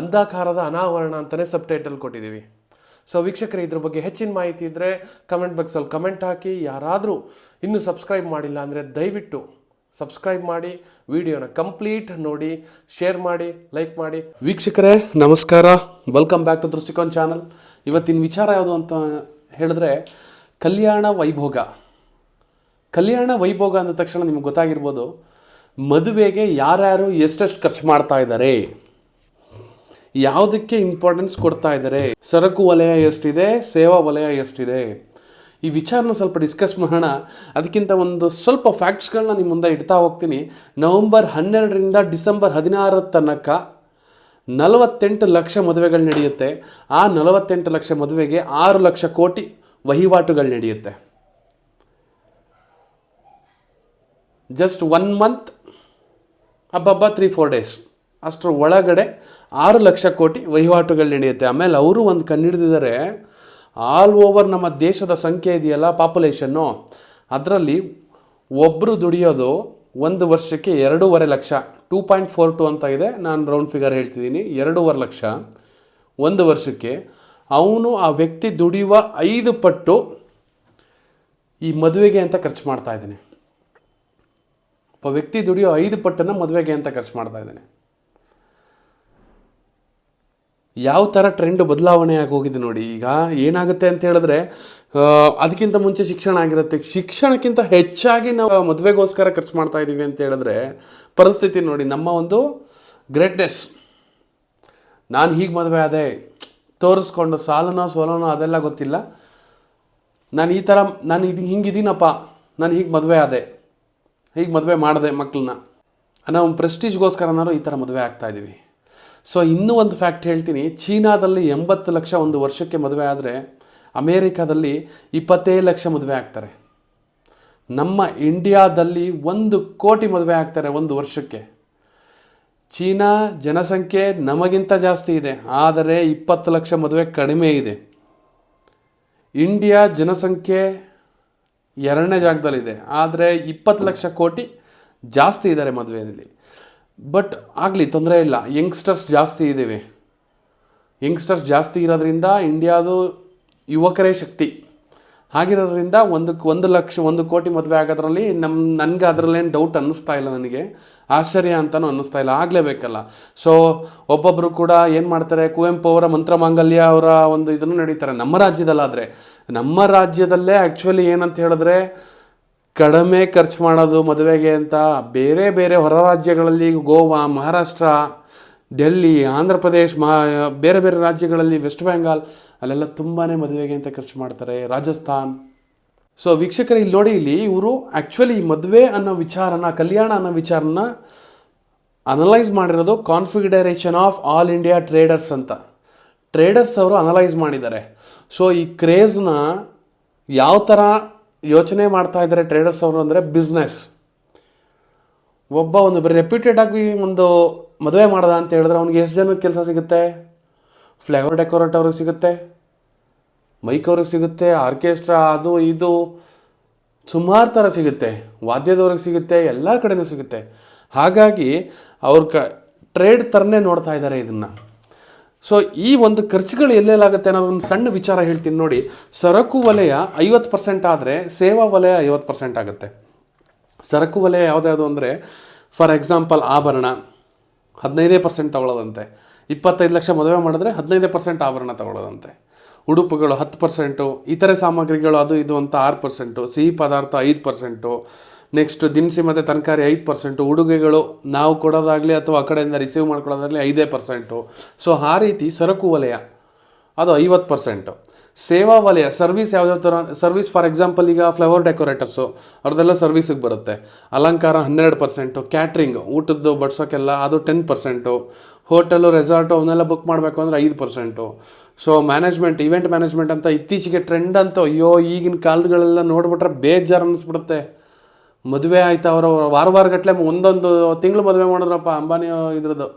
ಅಂಧಾಕಾರದ ಅನಾವರಣ ಅಂತಲೇ ಸಬ್ ಟೈಟಲ್ ಕೊಟ್ಟಿದ್ದೀವಿ. ಸೊ ವೀಕ್ಷಕರೇ, ಇದ್ರ ಬಗ್ಗೆ ಹೆಚ್ಚಿನ ಮಾಹಿತಿ ಇದ್ದರೆ ಕಮೆಂಟ್ ಬಾಕ್ಸಲ್ಲಿ ಕಮೆಂಟ್ ಹಾಕಿ. ಯಾರಾದರೂ ಇನ್ನೂ ಸಬ್ಸ್ಕ್ರೈಬ್ ಮಾಡಿಲ್ಲ ಅಂದರೆ ದಯವಿಟ್ಟು ಸಬ್ಸ್ಕ್ರೈಬ್ ಮಾಡಿ ವಿಡಿಯೋನ ಕಂಪ್ಲೀಟ್ ನೋಡಿ ಶೇರ್ ಮಾಡಿ ಲೈಕ್ ಮಾಡಿ. ವೀಕ್ಷಕರೇ, ನಮಸ್ಕಾರ. Welcome back to Drishtikon channel ಇವತ್ತಿನ ವಿಚಾರ ಯಾವುದು ಅಂತ ಹೇಳಿದ್ರೆ, ಕಲ್ಯಾಣ ವೈಭೋಗ. ಕಲ್ಯಾಣ ವೈಭೋಗ ಅಂದ ತಕ್ಷಣ ನಿಮ್ಗೆ ಗೊತ್ತಾಗಿರ್ಬೋದು, ಮದುವೆಗೆ ಯಾರ್ಯಾರು ಎಷ್ಟೆಷ್ಟು ಖರ್ಚು ಮಾಡ್ತಾ ಇದ್ದಾರೆ. ಯಾವುದಕ್ಕೆ ಇಂಪಾರ್ಟೆನ್ಸ್ ಕೊಡ್ತಾ ಇದ್ದಾರೆ? ಸರಕು ವಲಯ ಎಷ್ಟಿದೆ? ಸೇವಾ ವಲಯ ಎಷ್ಟಿದೆ? ಈ ವಿಚಾರನ ಸ್ವಲ್ಪ ಡಿಸ್ಕಸ್ ಮಾಡೋಣ. ಅದಕ್ಕಿಂತ ಒಂದು ಸ್ವಲ್ಪ ಫ್ಯಾಕ್ಟ್ಸ್ಗಳನ್ನ ನಿಮ್ಮ ಮುಂದೆ ಇಡ್ತಾ ಹೋಗ್ತೀನಿ. ನವಂಬರ್ ಹನ್ನೆರಡರಿಂದ ಡಿಸೆಂಬರ್ ಹದಿನಾರ ತನಕ ನಲವತ್ತೆಂಟು ಲಕ್ಷ ಮದುವೆಗಳು ನಡೆಯುತ್ತೆ. ಆ ನಲವತ್ತೆಂಟು ಲಕ್ಷ ಮದುವೆಗೆ ಆರು ಲಕ್ಷ ಕೋಟಿ ವಹಿವಾಟುಗಳು ನಡೆಯುತ್ತೆ. ಜಸ್ಟ್ ಒನ್ ಮಂತ್ ಹಬ್ಬಬ್ಬ ತ್ರೀ ಫೋರ್ ಡೇಸ್ ಅಷ್ಟರ ಒಳಗಡೆ ಆರು ಲಕ್ಷ ಕೋಟಿ ವಹಿವಾಟುಗಳು ನಡೆಯುತ್ತೆ. ಆಮೇಲೆ ಅವರು ಒಂದು ಕಣ್ಣಿಡ್ದಿದ್ದಾರೆ ಆಲ್ ಓವರ್ ನಮ್ಮ ದೇಶದ ಸಂಖ್ಯೆ ಇದೆಯಲ್ಲ ಪಾಪ್ಯುಲೇಷನ್ನು ಅದರಲ್ಲಿ ಒಬ್ಬರು ದುಡಿಯೋದು ಒಂದು ವರ್ಷಕ್ಕೆ ಎರಡೂವರೆ lakh two point four two ಅಂತ ಇದೆ. ನಾನು ರೌಂಡ್ ಫಿಗರ್ ಹೇಳ್ತಿದ್ದೀನಿ, ಎರಡೂವರೆ ಲಕ್ಷ ಒಂದು ವರ್ಷಕ್ಕೆ. ಅವನು ಆ ವ್ಯಕ್ತಿ ದುಡಿಯುವ ಐದು ಪಟ್ಟು ಈ ಮದುವೆಗೆ ಅಂತ ಖರ್ಚು ಮಾಡ್ತಾ ಇದ್ದಾನೆ. ಒಬ್ಬ ವ್ಯಕ್ತಿ ದುಡಿಯೋ ಐದು ಪಟ್ಟನ್ನು ಮದುವೆಗೆ ಅಂತ ಖರ್ಚು ಮಾಡ್ತಾ ಇದ್ದಾನೆ. ಯಾವ ಥರ ಟ್ರೆಂಡ್ ಬದಲಾವಣೆ ಆಗಿ ಹೋಗಿದೆ ನೋಡಿ, ಈಗ ಏನಾಗುತ್ತೆ ಅಂತ ಹೇಳಿದ್ರೆ ಅದಕ್ಕಿಂತ ಮುಂಚೆ ಶಿಕ್ಷಣ ಆಗಿರುತ್ತೆ. ಶಿಕ್ಷಣಕ್ಕಿಂತ ಹೆಚ್ಚಾಗಿ ನಾವು ಮದುವೆಗೋಸ್ಕರ ಖರ್ಚು ಮಾಡ್ತಾ ಇದ್ದೀವಿ ಅಂತ ಹೇಳಿದ್ರೆ, ಪರಿಸ್ಥಿತಿ ನೋಡಿ, ನಮ್ಮ ಒಂದು ಗ್ರೇಟ್ನೆಸ್ ನಾನು ಹೀಗೆ ಮದುವೆ ಆದೆ, ತೋರಿಸ್ಕೊಂಡು ಸಾಲನೋ ಸೋಲನೋ ಅದೆಲ್ಲ ಗೊತ್ತಿಲ್ಲ. ನಾನು ಈ ಥರ ನಾನು ಇದು ಹಿಂಗಿದ್ದೀನಪ್ಪ ನಾನು ಹೀಗೆ ಮದುವೆ ಆದೆ, ಹೀಗೆ ಮದುವೆ ಮಾಡಿದೆ ಮಕ್ಕಳನ್ನ ನಾವು ಒಂದು ಈ ಥರ ಮದುವೆ ಆಗ್ತಾ ಇದ್ದೀವಿ ಸೊ ಇನ್ನೂ ಒಂದು ಫ್ಯಾಕ್ಟ್ ಹೇಳ್ತೀನಿ. ಚೀನಾದಲ್ಲಿ ಎಂಬತ್ತು ಲಕ್ಷ ಒಂದು ವರ್ಷಕ್ಕೆ ಮದುವೆ ಆದರೆ ಅಮೇರಿಕಾದಲ್ಲಿ ಇಪ್ಪತ್ತೇಳು ಲಕ್ಷ ಮದುವೆ ಆಗ್ತಾರೆ. ನಮ್ಮ ಇಂಡಿಯಾದಲ್ಲಿ ಒಂದು ಕೋಟಿ ಮದುವೆ ಆಗ್ತಾರೆ ಒಂದು ವರ್ಷಕ್ಕೆ. ಚೀನಾ ಜನಸಂಖ್ಯೆ ನಮಗಿಂತ ಜಾಸ್ತಿ ಇದೆ, ಆದರೆ ಇಪ್ಪತ್ತು ಲಕ್ಷ ಮದುವೆ ಕಡಿಮೆ ಇದೆ. ಇಂಡಿಯಾ ಜನಸಂಖ್ಯೆ ಎರಡನೇ ಜಾಗದಲ್ಲಿದೆ, ಆದರೆ ಇಪ್ಪತ್ತು ಲಕ್ಷ ಕೋಟಿ ಜಾಸ್ತಿ ಇದ್ದಾರೆ ಮದುವೆಯಲ್ಲಿ. ಬಟ್ ಆಗಲಿ, ತೊಂದರೆ ಇಲ್ಲ. ಯಂಗ್ಸ್ಟರ್ಸ್ ಜಾಸ್ತಿ ಇದ್ದೀವಿ. ಯಂಗ್ಸ್ಟರ್ಸ್ ಜಾಸ್ತಿ ಇರೋದ್ರಿಂದ ಇಂಡಿಯಾದು ಯುವಕರೇ ಶಕ್ತಿ. ಆಗಿರೋದ್ರಿಂದ ಒಂದು ಒಂದು ಲಕ್ಷ, ಒಂದು ಕೋಟಿ ಮದುವೆ ಆಗೋದ್ರಲ್ಲಿ ನಮ್ಮ ನನಗೆ ಅದರಲ್ಲೇನು ಡೌಟ್ ಅನ್ನಿಸ್ತಾ ಇಲ್ಲ ನನಗೆ. ಆಶ್ಚರ್ಯ ಅಂತಲೂ ಅನ್ನಿಸ್ತಾ ಇಲ್ಲ. ಆಗಲೇಬೇಕಲ್ಲ. ಸೊ ಒಬ್ಬೊಬ್ಬರು ಕೂಡ ಏನು ಮಾಡ್ತಾರೆ? ಕುವೆಂಪು ಅವರ ಮಂತ್ರಮಾಂಗಲ್ಯ ಅವರ ಒಂದು ಇದನ್ನು ನಡೀತಾರೆ. ನಮ್ಮ ರಾಜ್ಯದಲ್ಲಾದರೆ. ನಮ್ಮ ರಾಜ್ಯದಲ್ಲೇ ಆ್ಯಕ್ಚುಲಿ ಏನಂತ ಹೇಳಿದ್ರೆ ಕಡಿಮೆ ಖರ್ಚು ಮಾಡೋದು ಮದುವೆಗೆ ಅಂತ ಬೇರೆ ಬೇರೆ ಹೊರ ರಾಜ್ಯಗಳಲ್ಲಿ ಗೋವಾ, ಮಹಾರಾಷ್ಟ್ರ, ಡೆಲ್ಲಿ, ಆಂಧ್ರ ಪ್ರದೇಶ್, ಮಾ, ಬೇರೆ ಬೇರೆ ರಾಜ್ಯಗಳಲ್ಲಿ ವೆಸ್ಟ್ ಬೆಂಗಾಲ್, ಅಲ್ಲೆಲ್ಲ ತುಂಬಾ ಮದುವೆಗೆ ಅಂತ ಖರ್ಚು ಮಾಡ್ತಾರೆ, ರಾಜಸ್ಥಾನ್. ಸೊ ವೀಕ್ಷಕರು, ಇಲ್ಲಿ ನೋಡಿ, ಇಲ್ಲಿ ಇವರು ಆ್ಯಕ್ಚುಲಿ ಮದುವೆ ಅನ್ನೋ ವಿಚಾರನ, ಕಲ್ಯಾಣ ಅನ್ನೋ ವಿಚಾರನ ಅನಲೈಸ್ ಮಾಡಿರೋದು confederation of all India traders ಅಂತ. ಟ್ರೇಡರ್ಸ್ ಅವರು ಅನಲೈಸ್ ಮಾಡಿದ್ದಾರೆ. ಸೊ ಈ ಕ್ರೇಜ್ನ ಯಾವ ಥರ ಯೋಚನೆ ಮಾಡ್ತಾ ಇದ್ದಾರೆ ಟ್ರೇಡರ್ಸ್ ಅವರು ಅಂದರೆ ಬಿಸ್ನೆಸ್ ಒಬ್ಬ ಒಂದು ರೆಪ್ಯೂಟೆಡ್ ಆಗಿ ಒಂದು ಮದುವೆ ಮಾಡ್ದ ಅಂತ ಹೇಳಿದ್ರೆ ಅವ್ನಿಗೆ ಎಷ್ಟು ಜನಕ್ಕೆ ಕೆಲಸ ಸಿಗುತ್ತೆ? ಫ್ಲೇವರ್ ಡೆಕೋರೇಟ್ ಅವ್ರಿಗೆ ಸಿಗುತ್ತೆ? ಮೈಕ್ ಅವ್ರಿಗೆ ಸಿಗುತ್ತೆ? ಆರ್ಕೆಸ್ಟ್ರಾ ಅದು, ಇದು. ಸುಮಾರು ಥರ ಸಿಗುತ್ತೆ. ವಾದ್ಯದವ್ರಿಗೆ ಸಿಗುತ್ತೆ, ಎಲ್ಲ ಕಡೆಯೂ ಸಿಗುತ್ತೆ. ಹಾಗಾಗಿ ಅವ್ರ ಕ ಟ್ರೇಡ್ ಥರನೇ ನೋಡ್ತಾ ಇದ್ದಾರೆ ಇದನ್ನು. ಸೊ ಈ ಒಂದು ಖರ್ಚುಗಳು ಎಲ್ಲೆಲ್ಲಾಗುತ್ತೆ ಅನ್ನೋದು ಒಂದು ಸಣ್ಣ ವಿಚಾರ ಹೇಳ್ತೀನಿ ನೋಡಿ. ಸರಕು ವಲಯ ಐವತ್ತು ಪರ್ಸೆಂಟ್ ಆದರೆ ಸೇವಾ ವಲಯ ಐವತ್ತು ಪರ್ಸೆಂಟ್ ಆಗುತ್ತೆ. ಸರಕು ವಲಯ ಯಾವುದ್ಯಾವುದು ಅಂದರೆ ಫಾರ್ ಎಕ್ಸಾಂಪಲ್ ಆಭರಣ. ಹದಿನೈದೇ ಪರ್ಸೆಂಟ್ ತಗೊಳ್ಳೋದಂತೆ. ಇಪ್ಪತ್ತೈದು ಲಕ್ಷ ಮದುವೆ ಮಾಡಿದ್ರೆ ಹದಿನೈದೇ ಪರ್ಸೆಂಟ್ ಆಭರಣ ತಗೊಳ್ಳೋದಂತೆ. ಉಡುಪುಗಳು ಹತ್ತು ಪರ್ಸೆಂಟು ಇತರೆ ಸಾಮಗ್ರಿಗಳು ಅದು ಇದು ಅಂತ ಆರು ಪರ್ಸೆಂಟು ಸಿಹಿ ಪದಾರ್ಥ ಐದು ಪರ್ಸೆಂಟು ನೆಕ್ಸ್ಟ್ ದಿನಸಿ ಮತ್ತು ತರಕಾರಿ ಐದು ಪರ್ಸೆಂಟು ಉಡುಗೆಗಳು ನಾವು ಕೊಡೋದಾಗಲಿ ಅಥವಾ ಆ ಕಡೆಯಿಂದ ರಿಸೀವ್ ಮಾಡ್ಕೊಳ್ಳೋದಾಗಲಿ ಐದೇ ಪರ್ಸೆಂಟು ಸೊ ಆ ರೀತಿ ಸರಕು ವಲಯ, ಅದು ಐವತ್ತು ಪರ್ಸೆಂಟು ಸೇವಾ ವಲಯ ಸರ್ವಿಸ್ ಯಾವುದೇ ಥರ ಸರ್ವಿಸ್ ಫಾರ್ ಎಕ್ಸಾಂಪಲ್ ಈಗ ಫ್ಲವರ್ ಡೆಕೋರೇಟರ್ಸು ಅವ್ರದ್ದೆಲ್ಲ ಸರ್ವಿಸಿಗೆ ಬರುತ್ತೆ. ಅಲಂಕಾರ ಹನ್ನೆರಡು ಪರ್ಸೆಂಟು ಕ್ಯಾಟ್ರಿಂಗ್ ಊಟದ್ದು ಬಡ್ಸೋಕ್ಕೆಲ್ಲ ಅದು ಟೆನ್ ಪರ್ಸೆಂಟು ಹೋಟೆಲು ರೆಸಾರ್ಟು ಅವನ್ನೆಲ್ಲ ಬುಕ್ ಮಾಡಬೇಕು ಅಂದರೆ ಐದು percent so management event management ಅಂತ ಇತ್ತೀಚೆಗೆ ಟ್ರೆಂಡ್ ಅಂತ ಅಯ್ಯೋ ಈಗಿನ ಕಾಲದಗಳೆಲ್ಲ ನೋಡ್ಬಿಟ್ರೆ ಬೇಜಾರು ಅನ್ನಿಸ್ಬಿಡುತ್ತೆ ಮದುವೆ ಆಯ್ತು, ಅವರು ವಾರ ವಾರಗಟ್ಟಲೆ ಒಂದೊಂದು ತಿಂಗಳು ಮದುವೆ ಮಾಡಿದ್ರಪ್ಪ ಅಂಬಾನಿ ಇದ್ರದ್ದು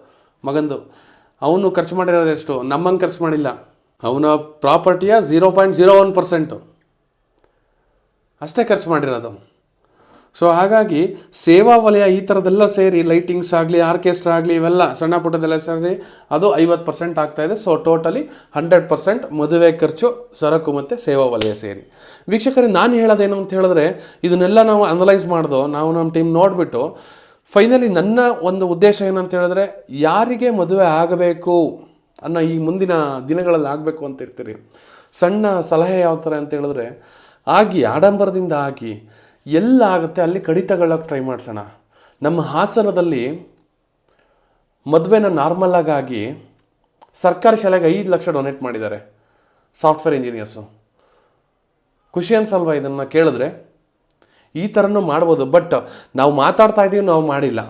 ಮಗಂದು. ಅವನು ಖರ್ಚು ಮಾಡಿರೋದು ಎಷ್ಟು? ನಮ್ಮಂಗೆ ಖರ್ಚು ಮಾಡಿಲ್ಲ. ಅವನ ಪ್ರಾಪರ್ಟಿಯ zero point zero one percent ಅಷ್ಟೇ ಖರ್ಚು ಮಾಡಿರೋದು. ಸೊ ಹಾಗಾಗಿ ಸೇವಾ ವಲಯ ಈ ಥರದ್ದೆಲ್ಲ ಸೇರಿ ಲೈಟಿಂಗ್ಸ್ ಆಗಲಿ ಆರ್ಕೆಸ್ಟ್ರಾ ಆಗಲಿ, ಇವೆಲ್ಲ ಸಣ್ಣ ಪುಟ್ಟದೆಲ್ಲ ಸೇರಿ ಅದು ಐವತ್ತು ಪರ್ಸೆಂಟ್ ಆಗ್ತಾ ಇದೆ. ಸೊ ಟೋಟಲಿ ಹಂಡ್ರೆಡ್ ಪರ್ಸೆಂಟ್ ಮದುವೆ ಖರ್ಚು, ಸರಕು ಮತ್ತು ಸೇವಾ ವಲಯ ಸೇರಿ. ವೀಕ್ಷಕರಿಗೆ ನಾನು ಹೇಳೋದೇನು ಅಂತ ಹೇಳಿದ್ರೆ, ಇದನ್ನೆಲ್ಲ ನಾವು ಅನಲೈಸ್ ಮಾಡ್ದೋ, ನಾವು ನಮ್ಮ ಟೀಮ್ ನೋಡಿಬಿಟ್ಟು ಫೈನಲಿ ನನ್ನ ಒಂದು ಉದ್ದೇಶ ಏನಂತ ಹೇಳಿದ್ರೆ, ಯಾರಿಗೆ ಮದುವೆ ಆಗಬೇಕು ಅನ್ನೋ ಈ ಮುಂದಿನ ದಿನಗಳಲ್ಲಿ ಆಗಬೇಕು ಅಂತ ಇರ್ತೀರಿ. ಸಣ್ಣ ಸಲಹೆ ಯಾವ ಥರ ಅಂತ ಹೇಳಿದ್ರೆ, ಆಗಿ ಆಡಂಬರದಿಂದ ಆಗಿ ಎಲ್ಲ ಆಗುತ್ತೆ, ಅಲ್ಲಿ ಕಡಿತಗಳಕ್ಕೆ ಟ್ರೈ ಮಾಡಿಸೋಣ. ನಮ್ಮ ಹಾಸನದಲ್ಲಿ ಮದುವೆನ ನಾರ್ಮಲಾಗಿ ಸರ್ಕಾರಿ ಶಾಲೆಗೆ ಐದು ಲಕ್ಷ ಡೊನೇಟ್ ಮಾಡಿದ್ದಾರೆ ಸಾಫ್ಟ್ವೇರ್ ಇಂಜಿನಿಯರ್ಸು ಖುಷಿ ಅನ್ಸಲ್ವ ಇದನ್ನು ಕೇಳಿದ್ರೆ? ಈ ಥರನೂ ಮಾಡ್ಬೋದು ಬಟ್ ನಾವು ಮಾತಾಡ್ತಾ ಇದ್ದೀವಿ ನಾವು ಮಾಡಿಲ್ಲ.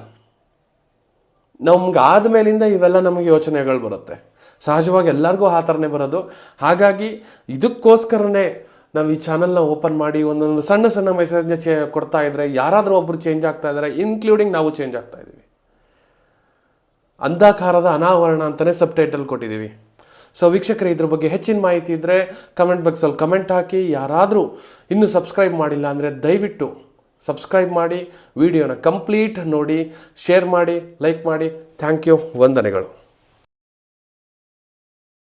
ನಮ್ಗೆ ಆದಮೇಲಿಂದ ಇವೆಲ್ಲ ನಮಗೆ ಯೋಚನೆಗಳು ಬರುತ್ತೆ. ಸಹಜವಾಗಿ ಎಲ್ಲರಿಗೂ ಆ ಥರನೇ ಬರೋದು. ಹಾಗಾಗಿ ಇದಕ್ಕೋಸ್ಕರನೇ ನಾವು ಈ ಚಾನಲ್ನ ಓಪನ್ ಮಾಡಿ ಒಂದೊಂದು ಸಣ್ಣ ಸಣ್ಣ ಮೆಸೇಜ್ನ ಚೇ ಕೊಡ್ತಾ ಇದ್ದರೆ ಯಾರಾದರೂ ಒಬ್ಬರು ಚೇಂಜ್ ಆಗ್ತಾ ಇದ್ದಾರೆ ಇನ್ಕ್ಲೂಡಿಂಗ್ ನಾವು ಚೇಂಜ್ ಆಗ್ತಾ ಇದ್ದೀವಿ. ಅಂಧಕಾರದ ಅನಾವರಣ ಅಂತಲೇ ಸಬ್ ಟೈಟಲ್ ಕೊಟ್ಟಿದ್ದೀವಿ. ಸೊ ವೀಕ್ಷಕರೇ, ಇದ್ರ ಬಗ್ಗೆ ಹೆಚ್ಚಿನ ಮಾಹಿತಿ ಇದ್ದರೆ ಕಮೆಂಟ್ ಬಾಕ್ಸಲ್ಲಿ ಕಮೆಂಟ್ ಹಾಕಿ. ಯಾರಾದರೂ ಇನ್ನೂ ಸಬ್ಸ್ಕ್ರೈಬ್ ಮಾಡಿಲ್ಲ ಅಂದರೆ ದಯವಿಟ್ಟು ಸಬ್ಸ್ಕ್ರೈಬ್ ಮಾಡಿ ವಿಡಿಯೋನ ಕಂಪ್ಲೀಟ್ ನೋಡಿ ಶೇರ್ ಮಾಡಿ ಲೈಕ್ ಮಾಡಿ. ಥ್ಯಾಂಕ್ ಯು ವಂದನೆಗಳು.